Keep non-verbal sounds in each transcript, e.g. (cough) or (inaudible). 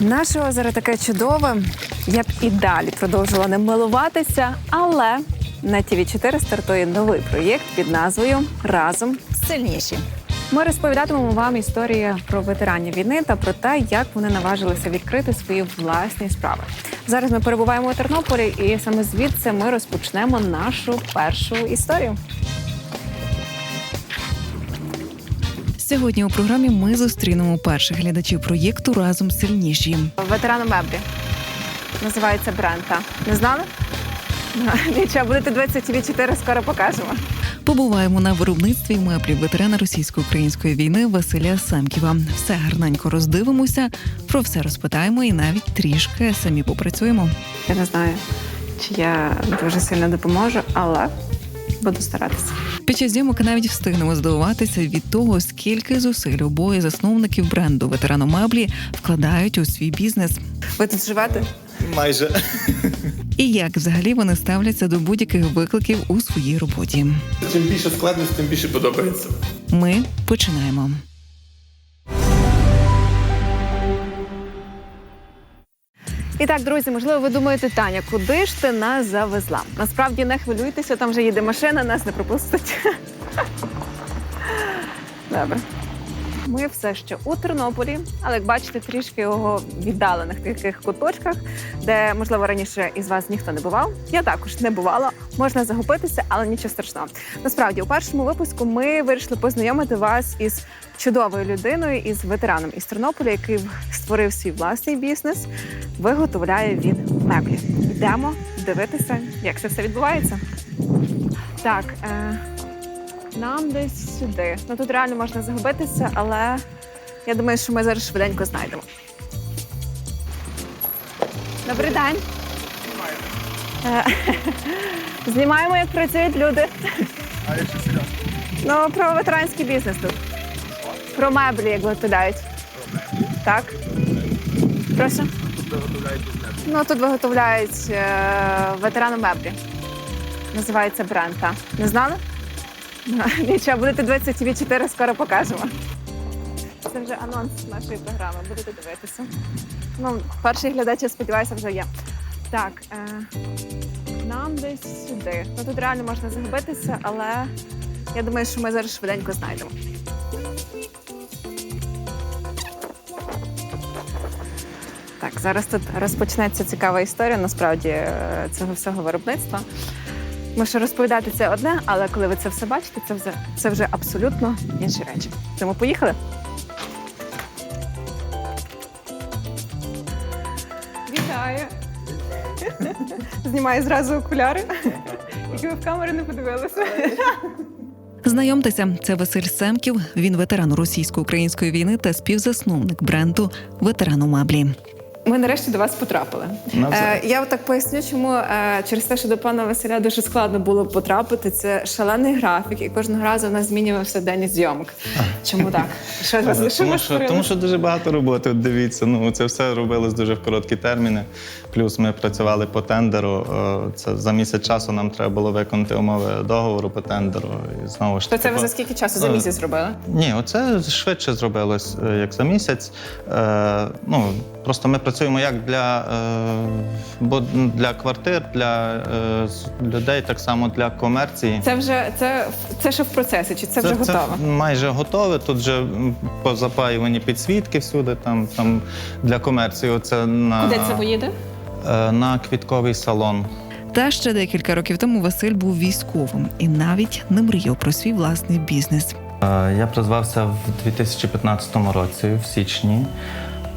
Наше озеро таке чудове. Я б і далі продовжувала ним милуватися, але на ТВ 4 стартує новий проєкт під назвою Разом сильніші. Ми розповідатимемо вам історії про ветеранів війни та про те, як вони наважилися відкрити свої власні справи. Зараз ми перебуваємо у Тернополі, і саме звідси ми розпочнемо нашу першу історію. Сьогодні у програмі ми зустрінемо перших глядачів проєкту разом сильніші. Ветерану меблі. Називається бренд. Не знали? (laughs) Нічого, будете 20 4 скоро покажемо. Побуваємо на виробництві меблів ветерана російсько-української війни Василя Самківа. Все гарненько роздивимося, про все розпитаємо і навіть трішки самі попрацюємо. Я не знаю, чи я дуже сильно допоможу, але буду старатися. Під час зйомок навіть встигнемо здивуватися від того, скільки зусиль обоє засновників бренду ветераномеблі вкладають у свій бізнес. Ви тут живете? Майже. І як взагалі вони ставляться до будь-яких викликів у своїй роботі. Чим більше складності, тим більше подобається. Ми починаємо. І так, друзі, можливо, ви думаєте, Таня, куди ж ти нас завезла? Насправді не хвилюйтеся, там вже їде машина, нас не пропустить. (laughs) Добре. Ми все ще у Тернополі, але як бачите, трішки його віддалених таких куточках, де, можливо, раніше із вас ніхто не бував. Я також не бувала. Можна загубитися, але нічого страшного. Насправді, у першому випуску ми вирішили познайомити вас із чудовою людиною, із ветераном із Тернополя, який створив свій власний бізнес, виготовляє він меблі. Йдемо дивитися, як це все відбувається. Так, е, нам десь сюди. Ну тут реально можна загубитися, але я думаю, що ми зараз швиденько знайдемо. Добрий день. Е, (laughs) Знімаємо, як працюють люди. А якщо серйозно? Ну, про ветеранський бізнес тут. Про меблі, як виготовляють. Так. Прошу. Ну, тут виготовляють е, ветерани меблі. Називається бренд. Не знали? (laughs) Нічого, будете 20 4 скоро покажемо. Це вже анонс нашої програми. Будете дивитися. Ну, перший глядач, я сподіваюся, вже є. Так, е, нам десь сюди. Ну тут реально можна загубитися, але я думаю, що ми зараз швиденько знайдемо. Так, зараз тут розпочнеться цікава історія насправді е, цього всього виробництва. Тому що розповідати це одне, але коли ви це все бачите, це вже, це вже абсолютно інші речі. Тому поїхали. Вітаю! Знімаю зразу окуляри, які ви в камеру не подивилися. Знайомтеся, це Василь Семків. Він ветеран російсько-української війни та співзасновник бренду ветерану меблі. Ми нарешті до вас потрапили. Е, я так поясню, чому е, через те, що до пана Василя дуже складно було потрапити. Це шалений графік, і кожного разу у нас змінювався день зйомок. Чому так? (laughs) Що, тому, що, тому що дуже багато роботи. От дивіться, ну це все робилось дуже в короткі терміни. Плюс ми працювали по тендеру. е, Це за місяць часу нам треба було виконати умови договору по тендеру. І знову ж То це ви за скільки часу? За Е, місяць зробили? Ні, оце швидше зробилось, е, як за місяць. Е, ну, просто ми працюємо як для, е, бо для квартир, для е, людей, так само для комерції. Це вже це, це ще в процесі, чи це, вже готово? майже готове. Тут вже позапаювані підсвітки всюди, там, там для комерції. Оце на, Куди це поїде? е, на квітковий салон. Та ще декілька років тому Василь був військовим і навіть не мріяв про свій власний бізнес. Я призвався в 2015 році, в січні.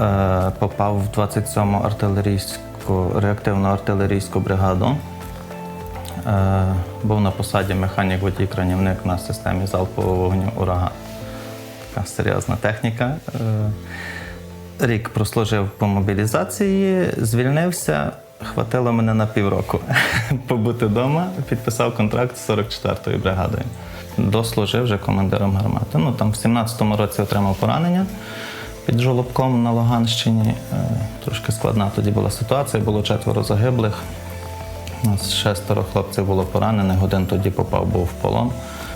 Е, Попав в 27-му артилерійську реактивну артилерійську бригаду. Е, Був на посаді механік водій кранівник на системі залпового вогню ураган. Така серйозна техніка. Е, Рік прослужив по мобілізації, звільнився. Хватило мене на півроку (laughs) побути вдома, підписав контракт з 44-ю бригадою. Дослужив вже командиром гармати. Ну там в 17-му році отримав поранення під жолобком на Луганщині. Е, Трошки складна тоді була ситуація, було четверо загиблих. У нас шестеро хлопців було поранених, один тоді попав був в полон.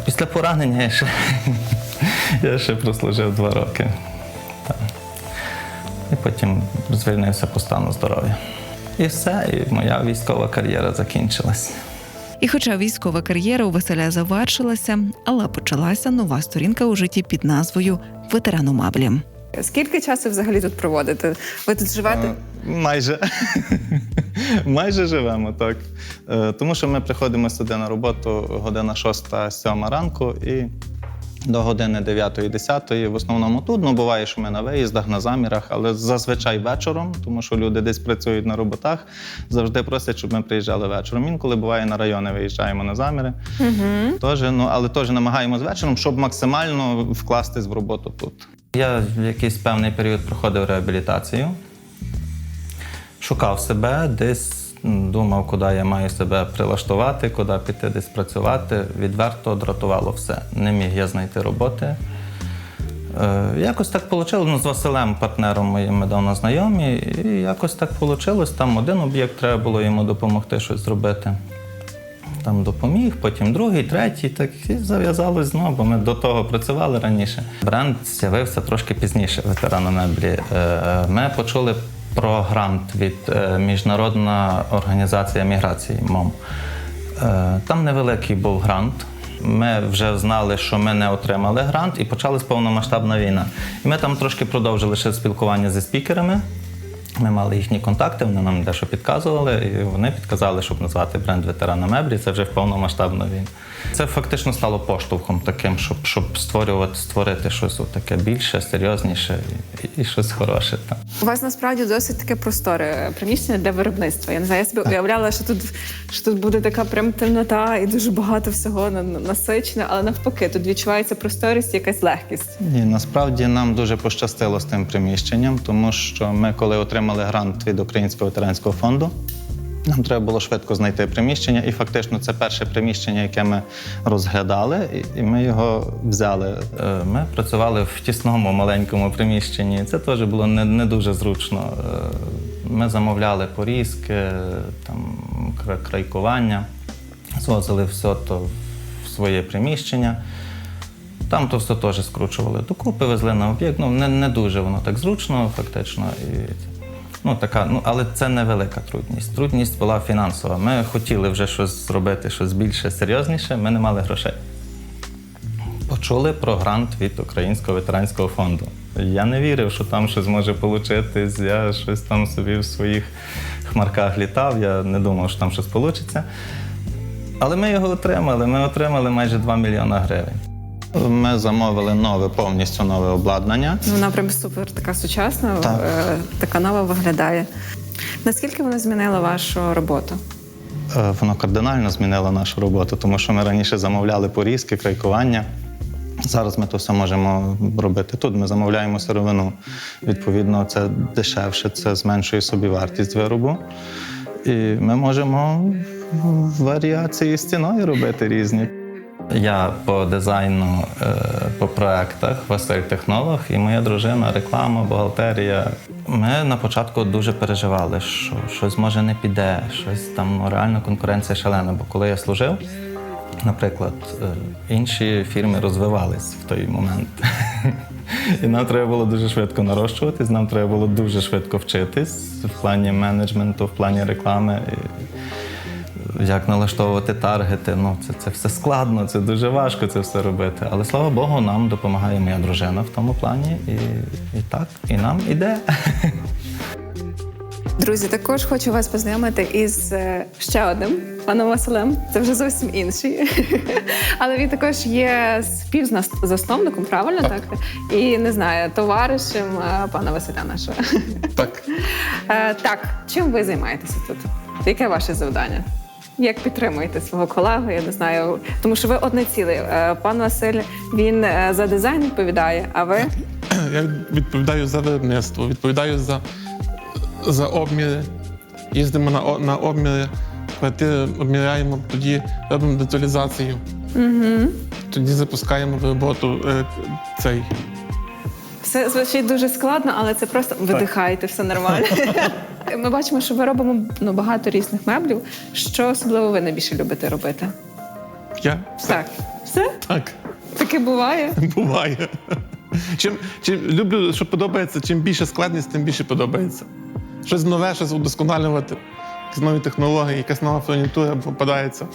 Після поранення я ще, (laughs) я ще прослужив два роки. Так. І потім звільнився по стану здоров'я. І все, і моя військова кар'єра закінчилась. І хоча військова кар'єра у Василя завершилася, але почалася нова сторінка у житті під назвою Ветерану Маблі. Скільки часу взагалі тут проводите? Ви тут живете? Е, Майже. (laughs) Майже живемо, так. Е, Тому що ми приходимо сюди на роботу година 6-7 ранку і до години 9-10 в основному тут. Ну, буває, що ми на виїздах, на замірах, але зазвичай вечором, тому що люди десь працюють на роботах, завжди просять, щоб ми приїжджали вечором. Інколи буває на райони, виїжджаємо на заміри. Угу. Теж, ну, але теж намагаємось вечором, щоб максимально вкластись в роботу тут. Я в якийсь певний період проходив реабілітацію, шукав себе, десь думав, куди я маю себе прилаштувати, куди піти десь працювати. Відверто дратувало все. Не міг я знайти роботи. Е, якось так вийшло. Ну, з Василем, партнером моїм, ми давно знайомі, і якось так вийшло. Там один об'єкт треба було йому допомогти щось зробити. Там допоміг, потім другий, третій, так і зав'язалось знову, бо ми до того працювали раніше. Бренд з'явився трошки пізніше, ветерана меблі. Е, Ми почули про грант від е, Міжнародна організація міграції МОМ. Е, Там невеликий був грант. Ми вже знали, що ми не отримали грант, і почалась повномасштабна війна. І ми там трошки продовжили ще спілкування зі спікерами. Ми мали їхні контакти, вони нам дещо підказували, і вони підказали, щоб назвати бренд ветерана меблі. Це вже в повномасштабну війну. Це фактично стало поштовхом таким, щоб, щоб створювати, створити щось таке більше, серйозніше і, і щось хороше. Там. У вас насправді досить таке просторе приміщення для виробництва. Я не знаю, я собі уявляла, що тут, що тут буде така прям темнота і дуже багато всього на- на- насичено, але навпаки, тут відчувається просторість, і якась легкість. Ні, насправді нам дуже пощастило з тим приміщенням, тому що ми, коли отримали грант від Українського ветеранського фонду, нам треба було швидко знайти приміщення, і фактично це перше приміщення, яке ми розглядали, і- і ми його взяли. Е, Ми працювали в тісному маленькому приміщенні. Це теж було не, не дуже зручно. Е, Ми замовляли порізки, там крайкування, звозили все то в своє приміщення. Там то все теж скручували докупи, везли на об'єкт. Ну, не, не дуже воно так зручно, фактично. І, ну, така, ну, але це невелика трудність. Трудність була фінансова. Ми хотіли вже щось зробити, щось більше, серйозніше, ми не мали грошей. Почули про грант від Українського ветеранського фонду. Я не вірив, що там щось може получитись. Я щось там собі в своїх хмарках літав, я не думав, що там щось вийде. Але ми його отримали. Ми отримали майже 2 мільйона гривень. Ми замовили нове, повністю нове обладнання. Ну, Вона прям супер така сучасна, Так. е, така нова виглядає. Наскільки вона змінила вашу роботу? Е, Воно кардинально змінило нашу роботу, тому що ми раніше замовляли порізки, крайкування. Зараз ми то все можемо робити тут. Ми замовляємо сировину. Відповідно, це дешевше, це зменшує собі вартість виробу. І ми можемо варіації з ціною робити різні. Я по дизайну, е, по проектах, Василь технолог і моя дружина, реклама, бухгалтерія. Ми на початку дуже переживали, що щось може не піде, щось там ну, реально конкуренція шалена. Бо коли я служив, наприклад, е, інші фірми розвивались в той момент. (laughs) І нам треба було дуже швидко нарощуватись, нам треба було дуже швидко вчитись в плані менеджменту, в плані реклами. Як налаштовувати таргети. Ну, це, це все складно, це дуже важко це все робити. Але слава Богу, нам допомагає моя дружина в тому плані. І, і так, і нам іде. Друзі, також хочу вас познайомити із е, ще одним паном Василем. Це вже зовсім інший. (laughs) Але він також є співзасновником, правильно так? І не знаю, товаришем е, пана Василя нашого. Так. (laughs) Е, Так, чим ви займаєтеся тут? Яке ваше завдання? Як підтримуєте свого колегу? Я не знаю, тому що ви одне ціле. Е, Пан Василь він е, за дизайн відповідає, а ви (clears throat) Я відповідаю за виробництво, відповідаю за, за обміри. Їздимо на, на обміри, квартири обміряємо, тоді робимо деталізацію. угу. Тоді запускаємо в роботу е, цей. Все звучить дуже складно, але це просто видихайте, все нормально. (laughs) Ми бачимо, що ви робимо ну, багато різних меблів. Що особливо ви найбільше любите робити? Я все. Так, все Так, таке буває. буває. Чим, чим люблю, що подобається, чим більше складність, тим більше подобається. Щось нове, щось удосконалювати, якісь нові технології, якась нова фурнітура попадається.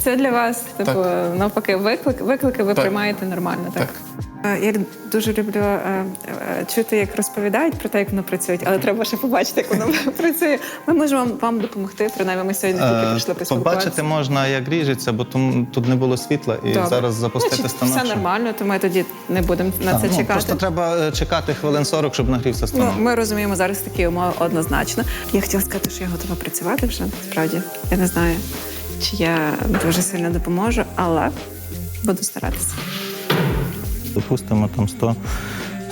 Це для вас, типу, навпаки, виклик, виклики ви Так. приймаєте нормально, так? Так. Е, Я дуже люблю е, е, чути, як розповідають про те, як воно працює, але треба ще побачити, як воно (laughs) працює. Ми можемо вам, вам допомогти. Принаймні, ми сьогодні тільки прийшли поспілкуватися. Побачити можна, як ріжеться, бо тому тут не було світла, і Добре. зараз запустити Значить, станок. Все нормально, то ми тоді не будемо на Так, це ну, чекати. Просто треба чекати хвилин 40, щоб нагрівся Ну, ми розуміємо зараз такі умови однозначно. Я хотіла сказати, що я готова працювати вже. Справді, я не знаю, чи я дуже сильно допоможу, але буду старатися. Допустимо, там 100,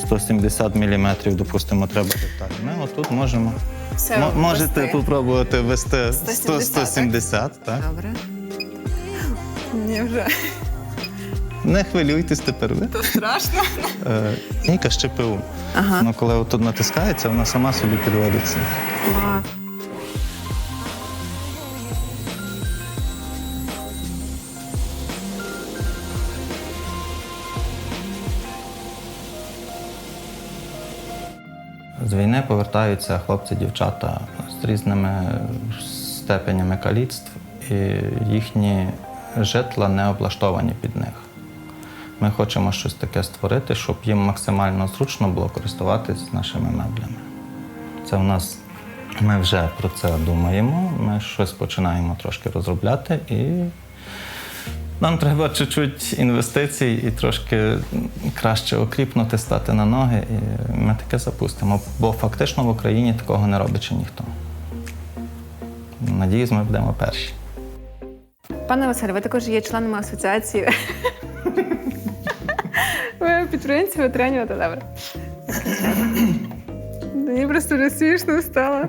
170 мм, допустимо, треба деталі. Ми отут можемо. Все, М- можете ввести. попробувати ввести 170, 100, 170, так? Добре. Ні, вже Не хвилюйтесь тепер ви. то страшно. Е, Ніка з ЧПУ. Ага. Ну, коли отут натискається, вона сама собі підводиться. Клас. З війни повертаються хлопці-дівчата з різними степенями каліцтв, і їхні житла не облаштовані під них. Ми хочемо щось таке створити, щоб їм максимально зручно було користуватись нашими меблями. Це у нас ми вже про це думаємо. Ми щось починаємо трошки розробляти, і нам треба чуть-чуть інвестицій і трошки краще окріпнути, стати на ноги. І ми таке запустимо. Бо фактично в Україні такого не робить ще ніхто. Надіюсь, ми будемо перші. Пане Василю, ви також є членами асоціації. Ви підприємці то добре. Мені просто вже смішно стало.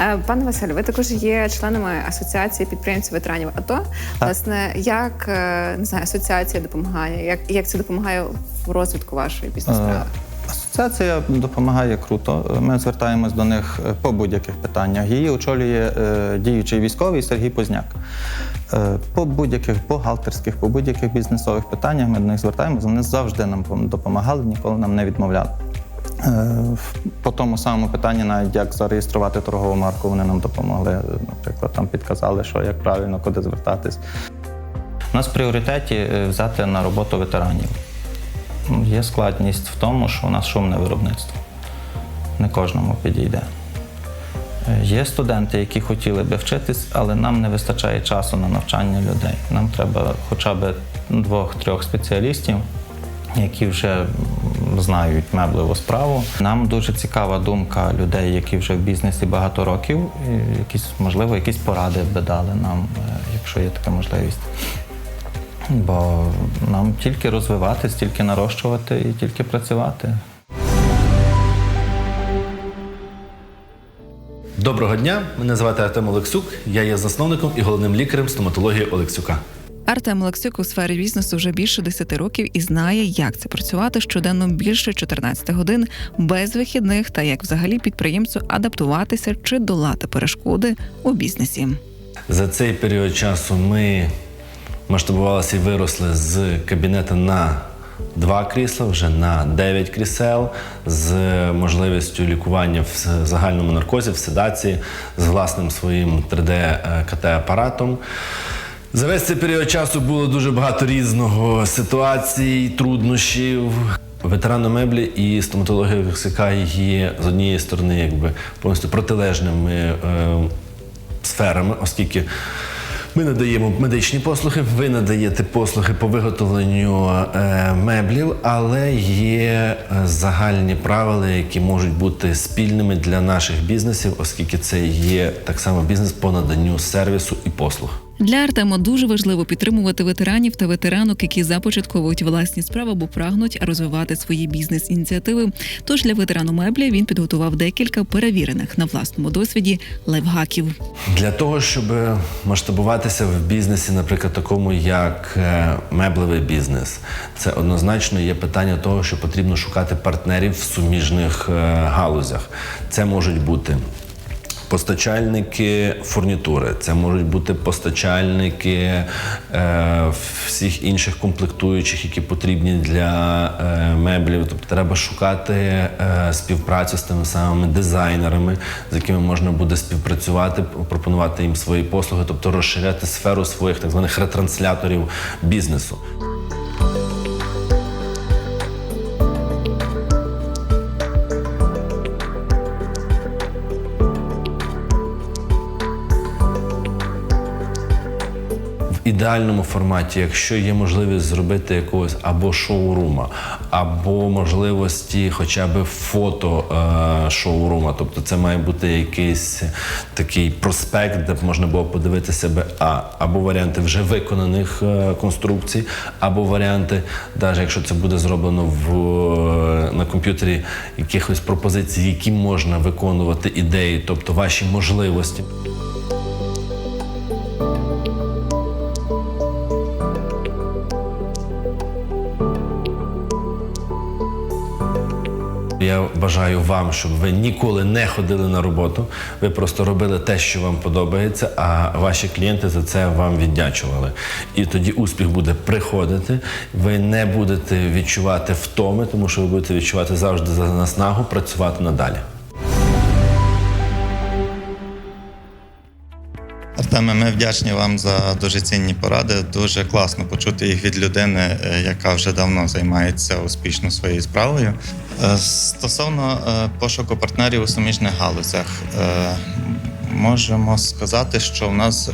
Е, Пане Василю, ви також є членами асоціації підприємців ветеранів АТО. Власне, як е, не знаю, асоціація допомагає, як, як це допомагає в розвитку вашої бізнес-справи? Е, Асоціація допомагає круто. Ми звертаємось до них по будь-яких питаннях. Її очолює е, діючий військовий Сергій Позняк. Е, По будь-яких бухгалтерських, по будь-яких бізнесових питаннях ми до них звертаємось. Вони завжди нам допомагали, ніколи нам не відмовляли. Е, По тому самому питанні, навіть як зареєструвати торгову марку, вони нам допомогли. Наприклад, там підказали, що як правильно, куди звертатись. У нас в пріоритеті е, взяти на роботу ветеранів. Є складність в тому, що у нас шумне виробництво. Не кожному підійде. Е, Є студенти, які хотіли би вчитись, але нам не вистачає часу на навчання людей. Нам треба хоча б двох-трьох спеціалістів, які вже знають меблеву справу. Нам дуже цікава думка людей, які вже в бізнесі багато років. І якісь, можливо, якісь поради би дали нам, е, якщо є така можливість. Бо нам тільки розвиватись, тільки нарощувати і тільки працювати. Доброго дня, мене звати Артем Олексюк. Я є засновником і головним лікарем стоматології Олексюка. Артем Олексюк у сфері бізнесу вже більше 10 років і знає, як це працювати щоденно більше 14 годин без вихідних та як взагалі підприємцю адаптуватися чи долати перешкоди у бізнесі. За цей період часу ми масштабувалися і виросли з кабінету на два крісла, вже на 9 крісел, з можливістю лікування в загальному наркозі, в седації, з власним своїм 3D-КТ-апаратом. За весь цей період часу було дуже багато різного ситуацій, труднощів. Ветерани меблі і стоматологія Вексика є з однієї сторони, якби повністю протилежними е, сферами, оскільки ми надаємо медичні послуги, ви надаєте послуги по виготовленню е, меблів, але є е, загальні правила, які можуть бути спільними для наших бізнесів, оскільки це є так само бізнес по наданню сервісу і послуг. Для Артема дуже важливо підтримувати ветеранів та ветеранок, які започатковують власні справи або прагнуть розвивати свої бізнес-ініціативи. Тож для ветерану меблі він підготував декілька перевірених на власному досвіді лайфхаків. Для того, щоб масштабуватися в бізнесі, наприклад, такому як е, меблевий бізнес, це однозначно є питання того, що потрібно шукати партнерів в суміжних е, галузях. Це можуть бути Постачальники фурнітури, це можуть бути постачальники е, всіх інших комплектуючих, які потрібні для е, меблів. Тобто треба шукати е, співпрацю з тими самими дизайнерами, з якими можна буде співпрацювати, пропонувати їм свої послуги, тобто розширяти сферу своїх так званих ретрансляторів бізнесу. Ідеальному форматі, якщо є можливість зробити якогось або шоурума, або можливості хоча б фото е, шоурума. Тобто це має бути якийсь такий проспект, де б можна було подивитися би а, або варіанти вже виконаних е, конструкцій, або варіанти, навіть якщо це буде зроблено в, е, на комп'ютері якихось пропозицій, які можна виконувати ідеї, тобто ваші можливості. Я бажаю вам, щоб ви ніколи не ходили на роботу. Ви просто робили те, що вам подобається, а ваші клієнти за це вам віддячували. І тоді успіх буде приходити. Ви не будете відчувати втоми, тому що ви будете відчувати завжди за наснагу працювати надалі. Артеме, ми вдячні вам за дуже цінні поради. Дуже класно почути їх від людини, е, яка вже давно займається успішно своєю справою. Е, Стосовно е, пошуку партнерів у суміжних галузях, можемо сказати, що в нас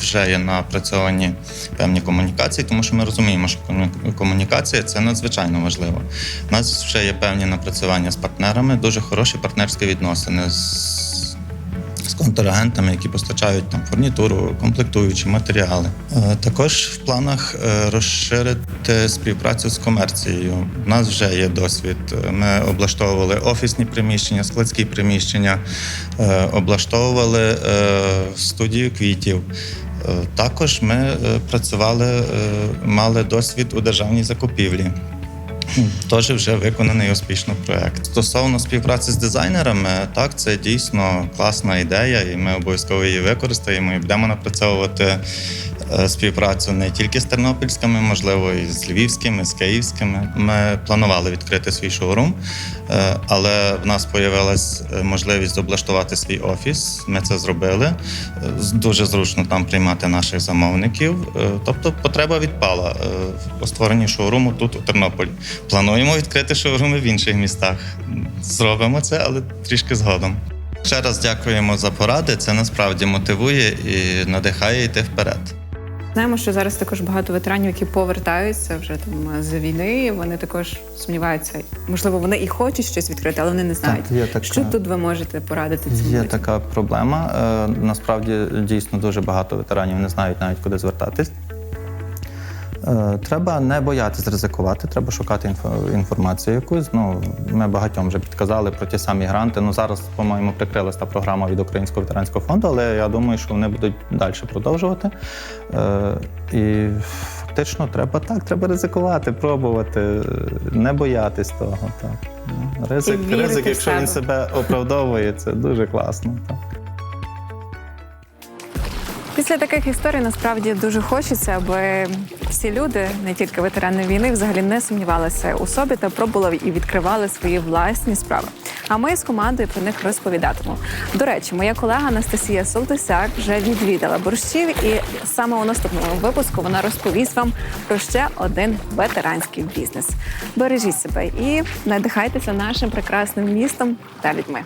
вже є напрацьовані певні комунікації, тому що ми розуміємо, що комунікація це надзвичайно важливо. У нас вже є певні напрацювання з партнерами, дуже хороші партнерські відносини з контрагентами, які постачають там фурнітуру, комплектуючі матеріали. Е, Також в планах е, розширити співпрацю з комерцією. У нас вже є досвід. Ми облаштовували офісні приміщення, складські приміщення, е, облаштовували студію квітів. Також ми працювали, мали досвід у державній закупівлі. Теж вже виконаний успішно проект. Стосовно співпраці з дизайнерами, так це дійсно класна ідея, і ми обов'язково її використаємо і будемо напрацьовувати співпрацю не тільки з тернопільськими, можливо, і з львівськими, з київськими. Ми планували відкрити свій шоурум, е, але в нас з'явилась можливість облаштувати свій офіс. Ми це зробили. Е, Дуже зручно там приймати наших замовників. Е, Тобто потреба відпала е, у створенні шоуруму тут у Тернополі. Плануємо відкрити шоуруми в інших містах. Зробимо це, але трішки згодом. Ще раз дякуємо за поради. Це насправді мотивує і надихає йти вперед. Знаємо, що зараз також багато ветеранів, які повертаються вже там з війни. Вони також сумніваються. Можливо, вони і хочуть щось відкрити, але вони не знають. є така- Що тут ви можете порадити цим Є людям? така проблема. Е, Насправді дійсно дуже багато ветеранів не знають навіть куди звертатись. Е, Треба не боятись ризикувати, треба шукати інфо- інформацію якусь. Ну, ми багатьом вже підказали про ті самі гранти. Ну зараз, по-моєму, прикрилась та програма від Українського ветеранського фонду, але я думаю, що вони будуть далі продовжувати. Е, І фактично треба так, треба ризикувати, пробувати, не боятись того. Так. Ну, Ризик, ризик, якщо він себе оправдовує, це дуже класно. Так. Після таких історій насправді дуже хочеться, аби всі люди, не тільки ветерани війни, взагалі не сумнівалися у собі та пробували і відкривали свої власні справи. А ми з командою про них розповідатимемо. До речі, моя колега Анастасія Солтисяк вже відвідала борщів, і саме у наступному випуску вона розповість вам про ще один ветеранський бізнес. Бережіть себе і надихайтеся нашим прекрасним містом та людьми.